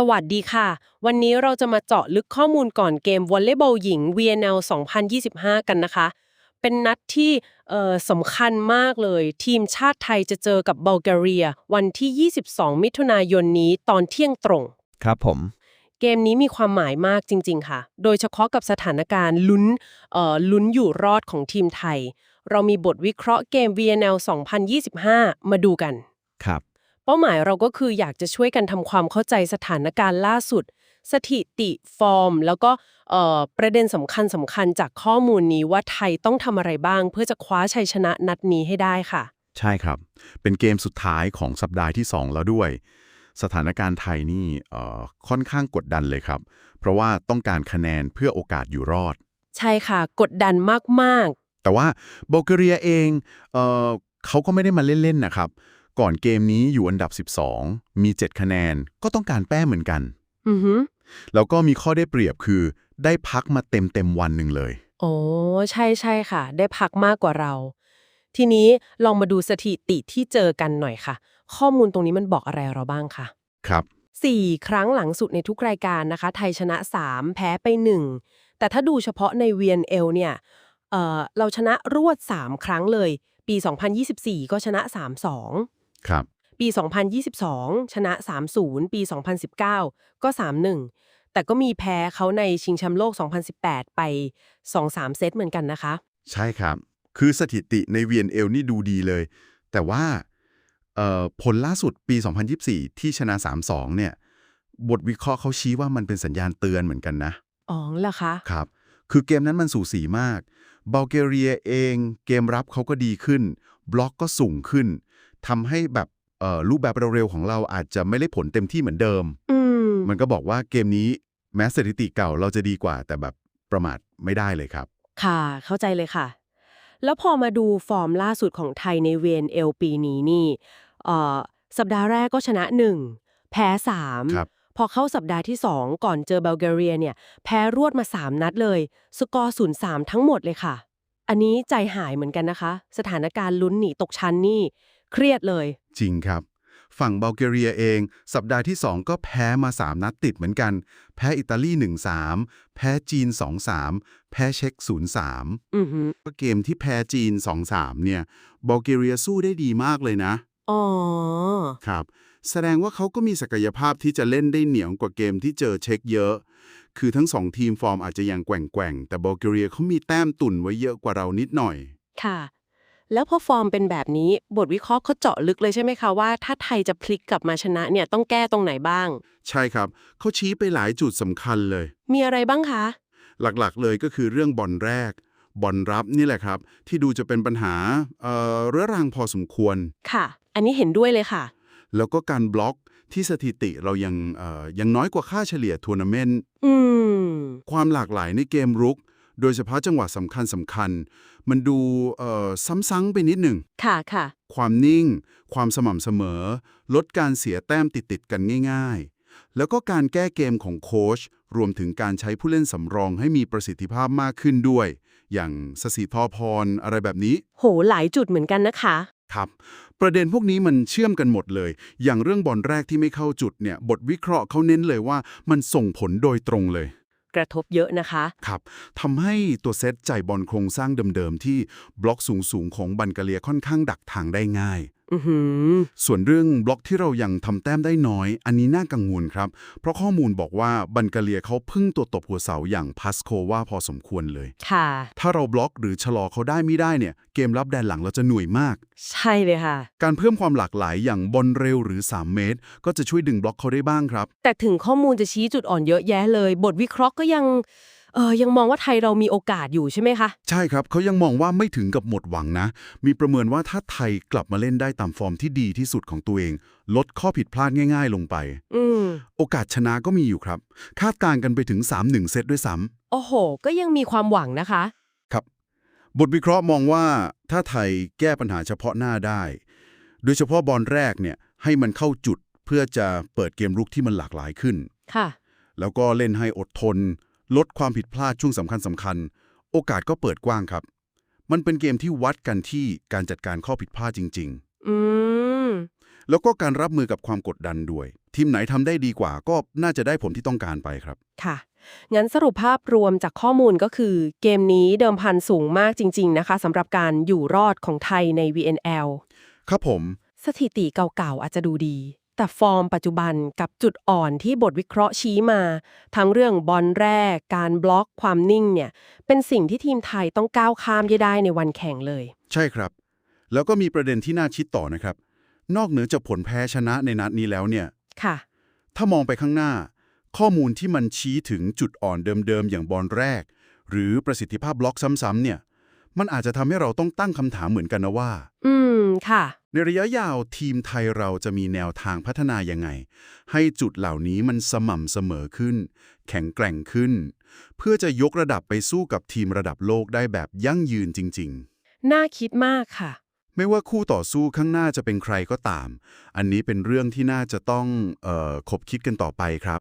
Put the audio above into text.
สวัสดีค่ะ วันนี้เราจะมาเจาะลึกข้อมูลก่อนเกมวอลเลย์บอลหญิง VNL 2025 กันนะคะ เป็นนัดที่เอ่อสำคัญมากเลย ทีมชาติไทยจะเจอกับบัลแกเรีย วันที่ 22 มิถุนายนนี้ตอนเที่ยงตรง ครับผม เกมนี้มีความหมายมากจริง ๆ ค่ะ โดยเฉพาะกับสถานการณ์ลุ้นเอ่อลุ้นอยู่รอดของทีมไทย เรามีบทวิเคราะห์เกม VNL 2025 มาดูกัน ครับ เป้าหมายเราก็คืออยากจะช่วยกันทำความเข้าใจสถานการณ์ล่าสุด สถิติฟอร์ม แล้วก็เอ่อประเด็นสำคัญสำคัญจากข้อมูลนี้ว่าไทยต้องทำอะไรบ้าง เพื่อจะคว้าชัยชนะนัดนี้ให้ได้ค่ะ ใช่ครับ เป็นเกมสุดท้ายของสัปดาห์ที่ 2 แล้วด้วย สถานการณ์ไทยนี่เอ่อค่อนข้างกดดันเลยครับ เพราะว่าต้องการคะแนนเพื่อโอกาสอยู่รอด ใช่ค่ะ กดดันมากแต่ว่าโบลแกเรียเองเอ่อเขาก็ไม่ได้มาเล่นๆนะครับ ก่อนเกมนี้อยู่อันดับ 12 มี 7 คะแนนก็ต้องการแป้มเหมือนกันๆอือหือแล้วก็มีข้อได้เปรียบคือ ได้พักมาเต็มเต็มๆวันหนึ่งเลย โอ้ใช่ใช่ค่ะ ได้พักมากกว่าเรา ทีนี้ลองมาดูสถิติที่เจอกันหน่อยค่ะ ข้อมูลตรงนี้มันบอกอะไรเราบ้างคะครับ 4 ครั้งหลังสุดในทุกรายการนะคะ ไทยชนะ 3 แพ้ไป 1 แต่ถ้าดูเฉพาะใน VNL เนี่ยเอ่อเราชนะรวด 3 ครั้งเลย ปี 2024 ก็ชนะ 3-2 ครับ ปี 2022 ชนะ 3-0 ปี 2019 ก็ 3-1 แต่ก็มีแพ้เขาในชิงแชมป์โลก 2018 ไป 2-3 เซตเหมือนกันนะคะ ใช่ครับ คือสถิติใน VNL นี่ดูดีเลย แต่ว่าเอ่อผลล่าสุดปี 2024 ที่ชนะ 3-2 เนี่ย บทวิเคราะห์เขาชี้ว่ามันเป็นสัญญาณเตือนเหมือนกันนะ อ๋อเหรอคะ ครับ คือเกมนั้นมันสูสีมาก บัลแกเรียเอง เกมรับเขาก็ดีขึ้น บล็อกก็สูงขึ้น ทำให้แบบเอ่อรูปแบบเร็วๆของเราอาจจะไม่ได้ผลเต็มที่เหมือนเดิมอืมมันก็บอกว่าเกมนี้แม้สถิติเก่าเราจะดีกว่า แต่แบบประมาทไม่ได้เลยครับ ค่ะเข้าใจเลยค่ะ แล้วพอมาดูฟอร์มล่าสุดของไทยใน VNL ปีนี้นี่เอ่อสัปดาห์แรกก็ชนะ 1 แพ้3ครับพอเข้าสัปดาห์ที่ 2 ก่อนเจอบัลแกเรียเนี่ย แพ้รวดมา 3 นัดเลย สกอร์0-3ทั้งหมดเลยค่ะ อันนี้ใจหายเหมือนกันนะคะ สถานการณ์ลุ้นหนีตกชั้นนี่ เครียดเลย จริงครับ ฝั่งบัลแกเรียเอง สัปดาห์ที่ 2 ก็แพ้มา 3 นัดติดเหมือนกัน แพ้อิตาลี 1-3 แพ้จีน 2-3 แพ้เช็ก0-3อือหือก็เกมที่แพ้จีน 2-3 เนี่ยบัลแกเรียสู้ได้ดีมากเลยนะ อ๋อ ครับ แสดงว่าเขาก็มีศักยภาพที่จะเล่นได้เหนียวกว่าเกมที่เจอเช็กเยอะ คือทั้งสองทีมฟอร์มอาจจะยังแกว่งๆแต่บัลแกเรียเขามีแต้มตุ่นไว้เยอะกว่าเรานิดหน่อย ค่ะ แล้วพอฟอร์มเป็นแบบนี้บทวิเคราะห์เขาเจาะลึกเลยใช่ไหมคะว่า ถ้าไทยจะพลิกกลับมาชนะเนี่ยต้องแก้ตรงไหนบ้าง ใช่ครับเขาชี้ไปหลายจุดสำคัญเลย มีอะไรบ้างคะ หลักๆเลยก็คือเรื่องบอลแรกบอลรับนี่แหละครับ ที่ดูจะเป็นปัญหาเอ่อเรื้อรังพอสมควร ค่ะ อันนี้เห็นด้วยเลยค่ะ แล้วก็การบล็อกที่สถิติเรายังเอ่อยังน้อยกว่าค่าเฉลี่ยทัวร์นาเมนต์ อืม ความหลากหลายในเกมรุก โดยเฉพาะจังหวะสำคัญสำคัญ มันดูเอ่อซ้ำๆไปนิดหนึ่งค่ะค่ะ ความนิ่ง ความสม่ำเสมอ ลดการเสียแต้มติดๆกันง่าย ๆ แล้วก็การแก้เกมของโค้ชรวมถึงการใช้ผู้เล่นสำรองให้มีประสิทธิภาพมากขึ้นด้วย อย่างสสีทอพรอะไรแบบนี้ โหหลายจุดเหมือนกันนะคะ ครับ ประเด็นพวกนี้มันเชื่อมกันหมดเลย อย่างเรื่องบอลแรกที่ไม่เข้าจุดเนี่ย บทวิเคราะห์เขาเน้นเลยว่ามันส่งผลโดยตรงเลยก ระทบเยอะนะคะ ครับทำให้ตัวเซตจ่ายบอลโครงสร้างเดิมๆ ที่บล็อกสูงๆ ของบันกาเลียค่อนข้างดักทางได้ง่าย ส่วนเรื่องบล็อกที่เรายังทำแต้มได้น้อย อันนี้น่ากังวลครับ เพราะข้อมูลบอกว่าบันกาเลียเขาพึ่งตัวตบหัวเสาอย่างพัสโคว่าพอสมควรเลยค่ะ ถ้าเราบล็อกหรือชะลอเขาได้ไม่ได้เนี่ย เกมรับแดนหลังเราจะหน่วยมาก ใช่เลยค่ะ การเพิ่มความหลากหลายอย่างบอลเร็วหรือ 3 เมตร ก็จะช่วยดึงบล็อกเขาได้บ้างครับ แต่ถึงข้อมูลจะชี้จุดอ่อนเยอะแยะเลย บทวิเคราะห์ก็ยัง เออยังมองว่าไทยเรามีโอกาสอยู่ใช่ไหมคะ ใช่ครับเขายังมองว่าไม่ถึงกับหมดหวังนะ มีประเมินว่าถ้าไทยกลับมาเล่นได้ตามฟอร์มที่ดีที่สุดของตัวเอง ลดข้อผิดพลาดง่าย ๆ ลงไปอืมโอกาสชนะก็มีอยู่ครับ คาดการณ์กันไปถึง 3-1 เซตด้วยซ้โอ้โห ก็ยังมีความหวังนะคะำครับ บทวิเคราะห์มองว่าถ้าไทยแก้ปัญหาเฉพาะหน้าได้ โดยเฉพาะบอลแรกเนี่ยให้มันเข้าจุดเพื่อจะเปิดเกมรุกที่มันหลากหลายขึ้นค่ะ แล้วก็เล่นให้อดทน ลดความผิดพลาดช่วงสำคัญสำคัญ โอกาสก็เปิดกว้างครับ มันเป็นเกมที่วัดกันที่การจัดการข้อผิดพลาดจริงอืม แล้วก็การรับมือกับความกดดันด้วย ทีมไหนทำได้ดีกว่าก็น่าจะได้ผลที่ต้องการไปครับ ค่ะ งั้นสรุปภาพรวมจากข้อมูลก็คือ เกมนี้เดิมพันสูงมากจริง ๆ นะคะสำหรับการอยู่รอดของไทยใน VNL ครับผม สถิติเก่าๆอาจจะดูดี แต่ฟอร์มปัจจุบันกับจุดอ่อนที่บทวิเคราะห์ชี้มา ทั้งเรื่องบอลแรก การบล็อกความนิ่งเนี่ยเป็นสิ่งที่ทีมไทยต้องก้าวข้ามให้ได้ในวันแข่งเลย ใช่ครับ แล้วก็มีประเด็นที่น่าคิดต่อนะครับ นอกเหนือจากผลแพ้ชนะในนัดนี้แล้วเนี่ยค่ะ ถ้ามองไปข้างหน้า ข้อมูลที่มันชี้ถึงจุดอ่อนเดิมๆอย่างบอลแรก หรือประสิทธิภาพบล็อกซ้ำๆเนี่ย มันอาจจะทำให้เราต้องตั้งคำถามเหมือนกันนะว่า อืมค่ะ ในระยะยาวทีมไทยเราจะมีแนวทางพัฒนายังไง ให้จุดเหล่านี้มันสม่ำเสมอขึ้น แข็งแกร่งขึ้น เพื่อจะยกระดับไปสู้กับทีมระดับโลกได้แบบยั่งยืนจริงน่าคิดมากค่ะๆไม่ว่าคู่ต่อสู้ข้างหน้าจะเป็นใครก็ตาม อันนี้เป็นเรื่องที่น่าจะต้องเอ่อคบคิดกันต่อไปครับ